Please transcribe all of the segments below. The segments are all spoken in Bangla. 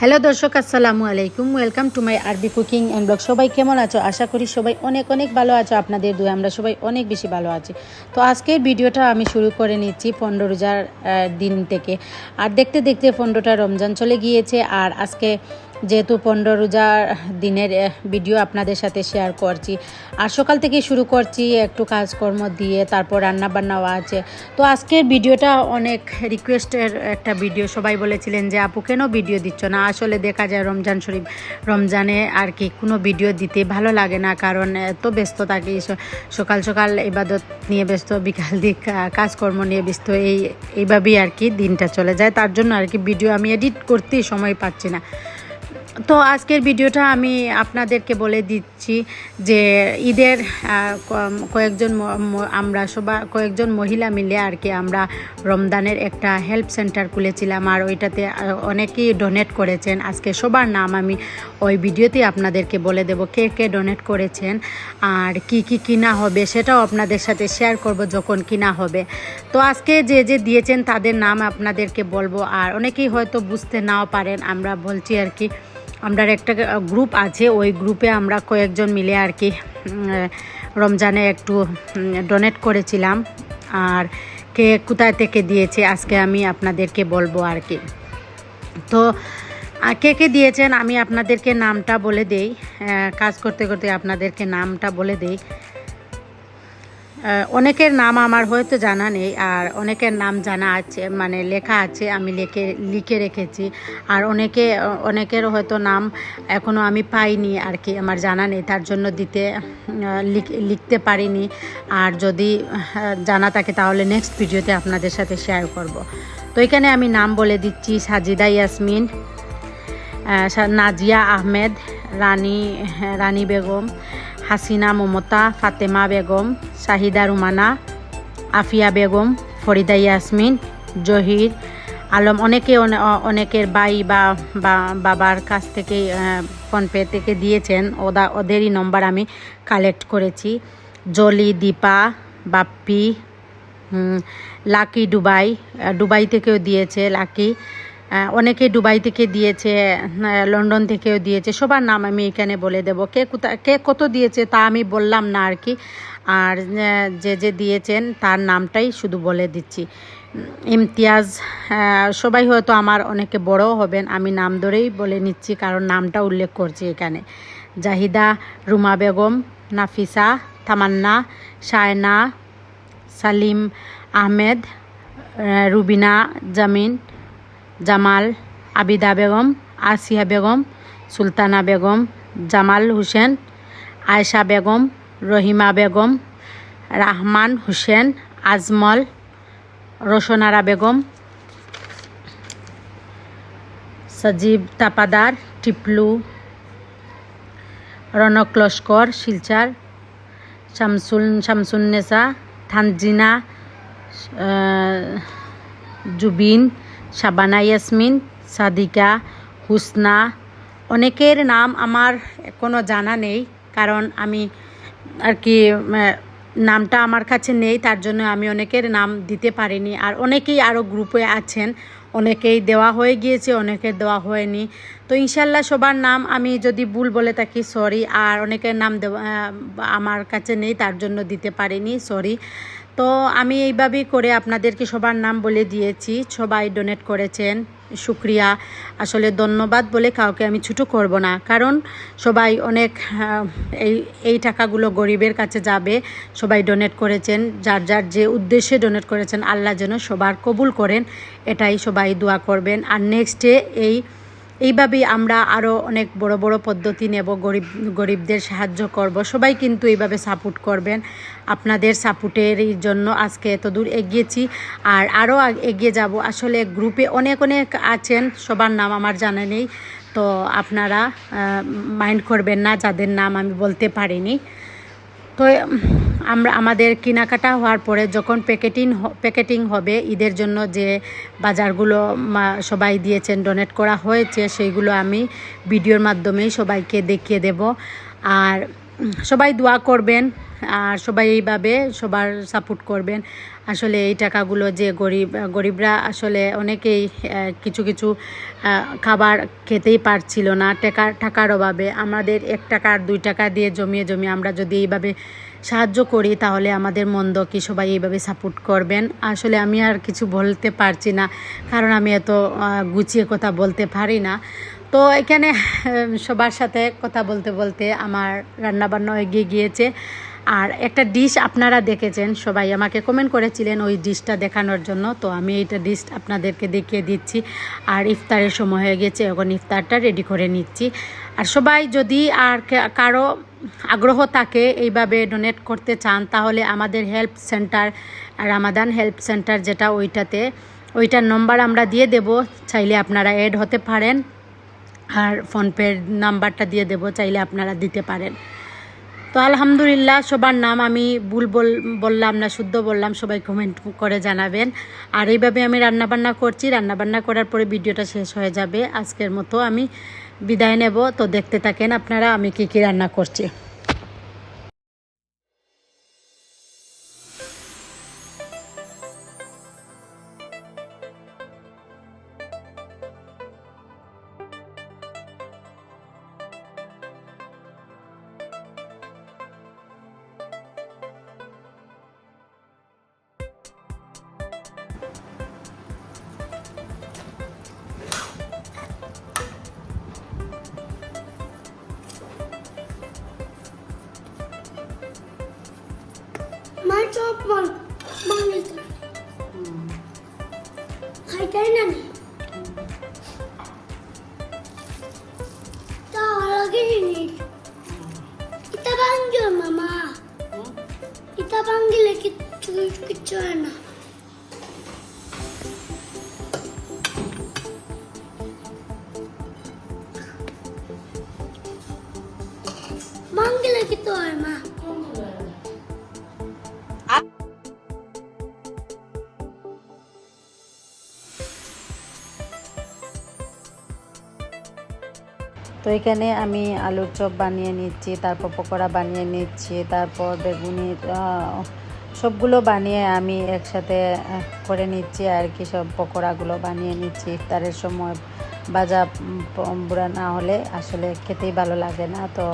হ্যালো দর্শক, আসসালামু আলাইকুম। ওয়েলকাম টু মাই আরবি কুকিং অ্যান্ড ব্লগ সবাই কেমন আছো? আশা করি সবাই অনেক অনেক ভালো আছো। আপনাদের দুয়ে, আমরা সবাই অনেক বেশি ভালো আছি। তো আজকের ভিডিওটা আমি শুরু করে নিচ্ছি পনেরো রোজার দিন থেকে। আর দেখতে দেখতে পনেরোটা রমজান চলে গিয়েছে। আর আজকে যেহেতু পনেরো রোজার দিনের ভিডিও আপনাদের সাথে শেয়ার করছি। আর সকাল থেকে শুরু করছি, একটু কাজকর্ম দিয়ে তারপর রান্না বান্নাও আছে। তো আজকের ভিডিওটা অনেক রিকোয়েস্টের একটা ভিডিও সবাই বলেছিলেন যে, আপু, কেন ভিডিও দিচ্ছ না? আসলে দেখা যায় রমজান শরীফ, রমজানে আর কি কোনো ভিডিও দিতে ভালো লাগে না। কারণ এত ব্যস্ত থাকি সকাল সকাল ইবাদত নিয়ে ব্যস্ত, বিকাল দিক কাজকর্ম নিয়ে ব্যস্ত, এই, এইভাবেই আর কি দিনটা চলে যায়। তার জন্য আর কি ভিডিও আমি এডিট করতেই সময় পাচ্ছি না। তো আজকের ভিডিওটা আমি আপনাদেরকে বলে দিচ্ছি যে ঈদের কয়েকজন আমরা সবাই কয়েকজন মহিলা মিলে আর কি আমরা রমদানের একটা হেল্প সেন্টার খুলেছিলাম আর ওইটাতে অনেকেই ডোনেট করেছেন। আজকে সবার নাম আমি ওই ভিডিওতেই আপনাদেরকে বলে দেব কে কে ডোনেট করেছেন আর কি কি কিনা হবে সেটাও আপনাদের সাথে শেয়ার করব যখন কিনা হবে। তো আজকে যে যে দিয়েছেন তাদের নাম আপনাদেরকে বলব আর অনেকেই হয়তো বুঝতে নাও পারেন, আমরা বলছি আর কি আমরা একটা গ্রুপ আছে, ওই গ্রুপে আমরা কয়েকজন মিলে আর কি রমজানে একটু ডোনেট করেছিলাম। আর কে কোথায় থেকে দিয়েছে, আজকে আমি আপনাদেরকে বলব আর কি। তো কে কে দিয়েছেন, আমি আপনাদেরকে নামটা বলে দেই কাজ করতে করতে আপনাদেরকে নামটা বলে দেই। অনেকের নাম আমার হয়তো জানা নেই, আর অনেকের নাম জানা আছে মানে লেখা আছে, আমি লিখে লিখে রেখেছি। আর অনেকে, অনেকের হয়তো নাম এখনও আমি পাইনি, আর কি আমার জানা নেই, তার জন্য দিতে লিখ- লিখতে পারিনি। আর যদি জানা থাকে তাহলে নেক্সট ভিডিওতে আপনাদের সাথে শেয়ার করব। তো এখানে আমি নাম বলে দিচ্ছি সাজিদা ইয়াসমিন নাজিয়া আহমেদ, রানী রানী বেগম হাসিনা মমতা ফাতেমা বেগম শাহিদা রুমানা আফিয়া বেগম ফরিদা ইয়াসমিন জহির আলম অনেকে অনে- অনেকের বাই বা বাবার কাছ থেকে ফোনপে থেকে দিয়েছেন। ওদা, ওদেরই নম্বর আমি কালেক্ট করেছি। জলি, দীপা, বাপ্পি লাকি ডুবাই ডুবাই থেকেও দিয়েছে লাকি। অনেকে দুবাই থেকে দিয়েছে লন্ডন থেকেও দিয়েছে। সবার নাম আমি এখানে বলে দেব। কে কোথা, কে কত দিয়েছে তা আমি বললাম না আর কি। আর যে যে দিয়েছেন তার নামটাই শুধু বলে দিচ্ছি। ইমতিয়াজ সবাই হয়তো আমার অনেকে বড়ও হবেন, আমি নাম ধরেই বলে নিচ্ছি কারণ নামটা উল্লেখ করছি এখানে। জাহিদা, রুমা বেগম, নাফিসা, তামান্না, শায়না, সালিম আহমেদ রুবিনা, জামিন জামাল, আবিদা বেগম, আসিয়া বেগম, সুলতানা বেগম, জামাল হোসেন, আয়শা বেগম, রহিমা বেগম, রাহমান হোসেন, আজমল, রোশনারা বেগম, সজীব তাপাদার, টিপলু, রনক লস্কর, শিলচার, শামসুল শামসুন্নেসা থানজিনা জুবিন শাবানা ইয়াসমিন, সাদিকা, হুসনা, অনেকের নাম আমার কোনো জানা নেই, কারণ আমি আর কি নামটা আমার কাছে নেই, তার জন্য আমি অনেকের নাম দিতে পারিনি। আর অনেকেই আরও গ্রুপে আছেন, অনেকেই দেওয়া হয়ে গিয়েছে, অনেকের দেওয়া হয়নি। তো ইনশাল্লাহ সবার নাম আমি যদি ভুল বলে থাকি সরি আর অনেকের নাম দেওয়া আমার কাছে নেই, তার জন্য দিতে পারিনি সরি তো আমি এইভাবেই করে আপনাদেরকে সবার নাম বলে দিয়েছি। সবাই ডোনেট করেছেন। শুক্রিয়া। আসলে ধন্যবাদ বলে কাউকে আমি ছুটো করব না। কারণ সবাই অনেক এই এই টাকাগুলো গরিবের কাছে যাবে। সবাই ডোনেট করেছেন। যার যার যে উদ্দেশ্যে ডোনেট করেছেন, আল্লাহ যেন সবার কবুল করেন। এটাই সবাই দোয়া করবেন। আর নেক্সটে এই এইভাবেই আমরা আরও অনেক বড় বড় পদ্ধতি নেব, গরিব, গরিবদের সাহায্য করব। সবাই কিন্তু এইভাবে সাপোর্ট করবেন। আপনাদের সাপোর্টের জন্য আজকে এত দূর এগিয়েছি। আর আরও এগিয়ে যাব। আসলে গ্রুপে অনেক অনেক আছেন, সবার নাম আমার জানা নেই। তো আপনারা মাইন্ড করবেন না, যাদের নাম আমি বলতে পারিনি। তো, আমরা, আমাদের কেনাকাটা হওয়ার পরে যখন প্যাকেটিং প্যাকেটিং হবে, ঈদের জন্য যে বাজারগুলো সবাই দিয়েছেন ডোনেট করা হয়েছে, সেইগুলো আমি ভিডিওর মাধ্যমেই সবাইকে দেখিয়ে দেব। আর সবাই দোয়া করবেন। আর সবাই এইভাবে সবার সাপোর্ট করবেন। আসলে এই টাকাগুলো যে গরিব, গরিবরা আসলে অনেকেই কিছু কিছু খাবার খেতেই পারছিল না টাকা, টাকার অভাবে। আমাদের এক টাকা আর দুই টাকা দিয়ে জমিয়ে জমিয়ে আমরা যদি এইভাবে সাহায্য করি তাহলে আমাদের মন্দ কি সবাই এইভাবে সাপোর্ট করবেন? আসলে আমি আর কিছু বলতে পারছি না, কারণ আমি এত গুছিয়ে কথা বলতে পারি না। তো এখানে সবার সাথে কথা বলতে বলতে আমার রান্নাবান্না এগিয়ে গিয়েছে। আর একটা ডিশ আপনারা দেখেছেন, সবাই আমাকে কমেন্ট করেছিলেন ওই ডিশটা দেখানোর জন্য, তো আমি এইটা ডিশ আপনাদেরকে দেখিয়ে দিচ্ছি। আর ইফতারের সময় হয়ে গেছে, এখন ইফতারটা রেডি করে নিচ্ছি। আর সবাই যদি আর কারও আগ্রহ থাকে এইভাবে ডোনেট করতে চান, তাহলে আমাদের help centre Ramadan help centre যেটা ওইটাতে, ওইটার নম্বর আমরা দিয়ে দেব। চাইলে আপনারা অ্যাড হতে পারেন, আর ফোনপের নাম্বারটা দিয়ে দেব, চাইলে আপনারা দিতে পারেন। তো আলহামদুলিল্লাহ, সবার নাম আমি ভুল বল, বললাম না, শুদ্ধ বললাম, সবাই কমেন্ট করে জানাবেন। আর এইভাবে আমি রান্নাবান্না করছি, রান্নাবান্না করার পরে ভিডিওটা শেষ হয়ে যাবে। আজকের মতো আমি বিদায় নেব। তো দেখতে থাকেন আপনারা, আমি কি কি রান্না করছি। মা চপ বল বাঙালি খাইতাই না নি তা আলাগে জিনিস ইতা বাঙ্গিল মামা। ইতা বাঙ্গিলে কিচ্ছু কিচ্ছু হয় না। বাঙ্গিলে কিতো তো এখানে আমি আলুর চপ বানিয়ে নিচ্ছি তারপর পকোড়া বানিয়ে নিচ্ছি তারপর বেগুনি আহ, সবগুলো বানিয়ে আমি একসাথে করে নিচ্ছি আর কি সব পকোড়াগুলো বানিয়ে নিচ্ছি। ইফতারের সময় বাজা বুড়া না হলে আসলে খেতেই ভালো লাগে না তো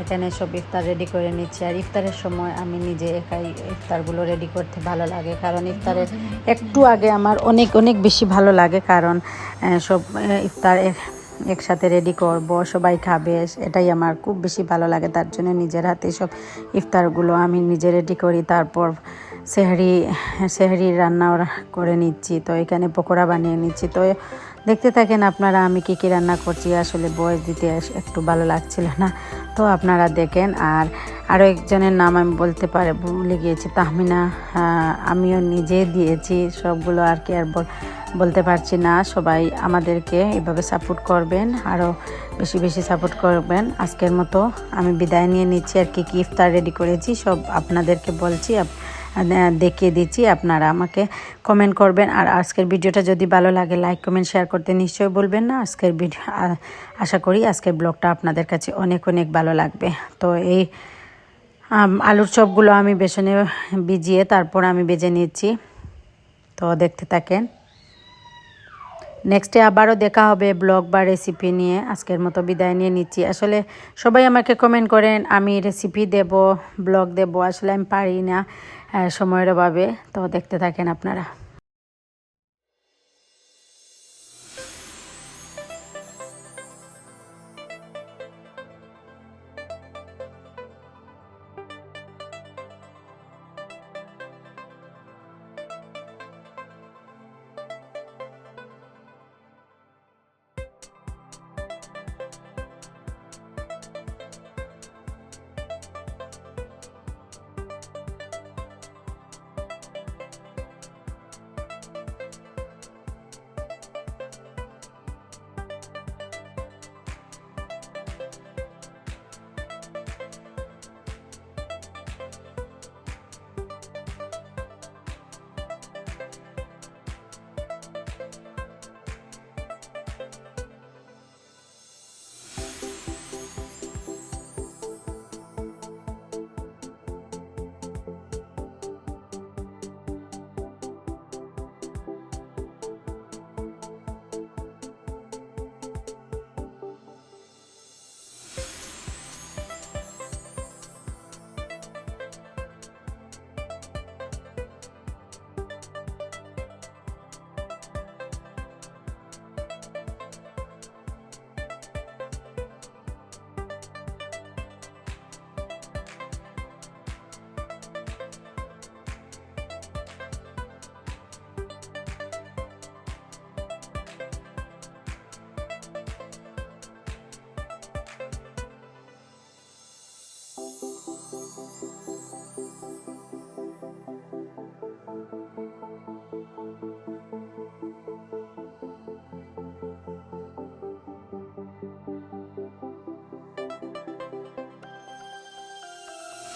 এখানে সব ইফতার রেডি করে নিচ্ছি। আর ইফতারের সময় আমি নিজে একাই ইফতারগুলো রেডি করতে ভালো লাগে কারণ ইফতারের একটু আগে আমার অনেক অনেক বেশি ভালো লাগে কারণ সব ইফতার একসাথে রেডি করব, সবাই খাবে, এটাই আমার খুব বেশি ভালো লাগে। তার জন্য নিজের হাতে সব ইফতারগুলো আমি নিজে রেডি করি, তারপর সেহরি সেহরি রান্না করে নিচ্ছি, তো এখানে পকোড়া বানিয়ে নিচ্ছি। তো দেখতে থাকেন আপনারা আমি কী কী রান্না করছি, আসলে বয়স দিতে একটু ভালো লাগছিল না। তো আপনারা দেখেন, আর আরও একজনের নাম আমি বলতে পারে ভুলে গিয়েছি, তাহমিনা আমিও নিজে দিয়েছি, সবগুলো আর কি, আর বল- বলতে পারছি না, সবাই আমাদেরকে এভাবে সাপোর্ট করবেন আরও বেশি বেশি সাপোর্ট করবেন। আজকের মতো আমি বিদায় নিয়ে নিচ্ছি, আর কি ইফতার রেডি করেছি সব আপনাদেরকে বলছি দেখিয়ে দিচ্ছি, আপনারা আমাকে কমেন্ট করবেন। আর আজকের ভিডিওটা যদি ভালো লাগে লাইক কমেন্ট শেয়ার করতে নিশ্চয়ই বলবেন না। আজকের ভিডিও আশা করি আজকের ব্লগটা আপনাদের কাছে অনেক অনেক ভালো লাগবে। তো এই আলুর চপগুলো আমি বেসনে ভিজিয়ে তারপর আমি বেজে নিচ্ছি। তো দেখতে থাকেন। নেক্সটে আবারও দেখা হবে ব্লগ বা রেসিপি নিয়ে। আজকের মতো বিদায় নিয়ে নিচ্ছি। আসলে সবাই আমাকে কমেন্ট করেন, আমি রেসিপি দেব, ব্লগ দেব। আসলে আমি পারি না সময়ের অভাবে। তো দেখতে থাকেন আপনারা।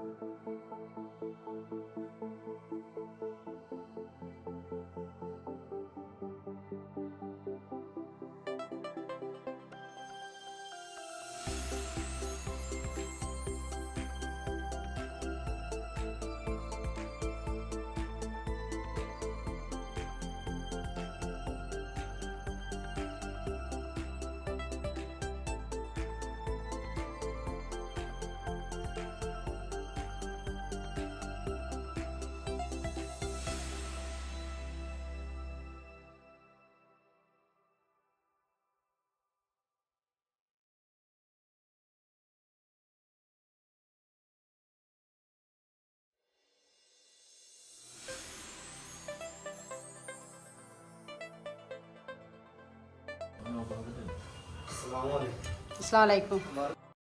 Thank you. আসসালামু আলাইকুম